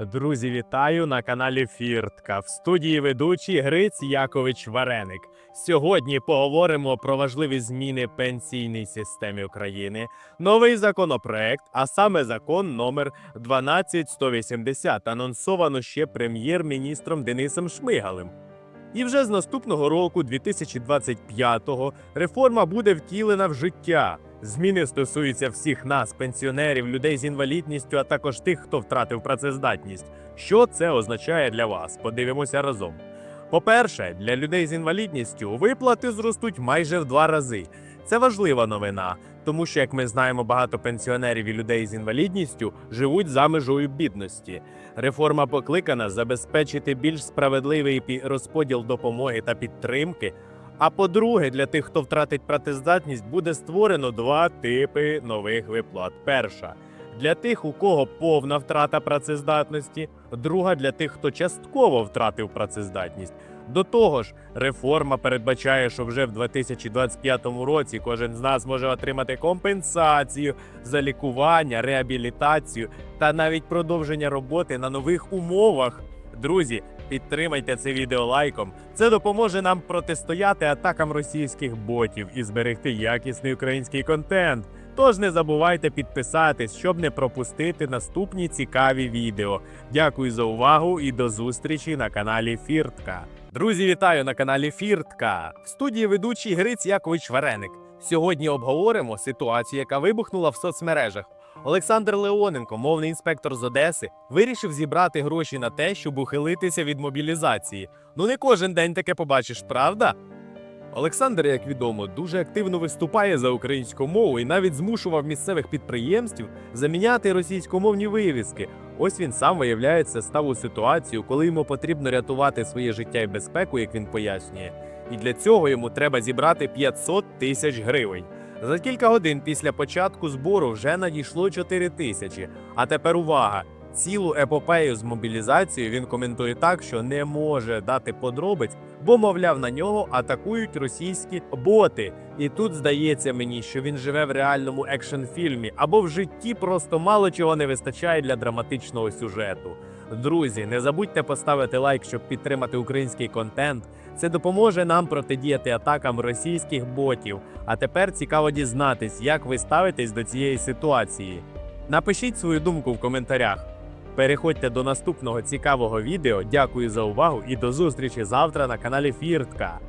Друзі, вітаю на каналі Фіртка. В студії ведучий Гриць Якович Вареник. Сьогодні поговоримо про важливі зміни пенсійній системі України, новий законопроект, а саме закон номер 12180, анонсовано ще прем'єр-міністром Денисом Шмигалем. І вже з наступного року, 2025-го, реформа буде втілена в життя. Зміни стосуються всіх нас, пенсіонерів, людей з інвалідністю, а також тих, хто втратив працездатність. Що це означає для вас? Подивимося разом. По-перше, для людей з інвалідністю виплати зростуть майже в два рази. Це важлива новина, тому що, як ми знаємо, багато пенсіонерів і людей з інвалідністю живуть за межою бідності. Реформа покликана забезпечити більш справедливий розподіл допомоги та підтримки. А по-друге, для тих, хто втратить працездатність, буде створено два типи нових виплат. Перша для тих, у кого повна втрата працездатності, друга для тих, хто частково втратив працездатність. До того ж, реформа передбачає, що вже в 2025 році кожен з нас може отримати компенсацію за лікування, реабілітацію та навіть продовження роботи на нових умовах. Друзі, підтримайте це відео лайком. Це допоможе нам протистояти атакам російських ботів і зберегти якісний український контент. Тож не забувайте підписатись, щоб не пропустити наступні цікаві відео. Дякую за увагу і до зустрічі на каналі Фіртка. Друзі, вітаю на каналі Фіртка. В студії ведучий Гриць Якович Вареник. Сьогодні обговоримо ситуацію, яка вибухнула в соцмережах. Олександр Леоненко, мовний інспектор з Одеси, вирішив зібрати гроші на те, щоб ухилитися від мобілізації. Ну не кожен день таке побачиш, правда? Олександр, як відомо, дуже активно виступає за українську мову і навіть змушував місцевих підприємств заміняти російськомовні вивіски. Ось він сам виявляється став у ситуацію, коли йому потрібно рятувати своє життя і безпеку, як він пояснює. І для цього йому треба зібрати 500 тисяч гривень. За кілька годин після початку збору вже надійшло 4 тисячі. А тепер увага! Цілу епопею з мобілізацією він коментує так, що не може дати подробиць, бо, мовляв, на нього атакують російські боти. І тут здається мені, що він живе в реальному екшн-фільмі, або в житті просто мало чого не вистачає для драматичного сюжету. Друзі, не забудьте поставити лайк, щоб підтримати український контент. Це допоможе нам протидіяти атакам російських ботів. А тепер цікаво дізнатись, як ви ставитесь до цієї ситуації. Напишіть свою думку в коментарях. Переходьте до наступного цікавого відео. Дякую за увагу і до зустрічі завтра на каналі Фіртка.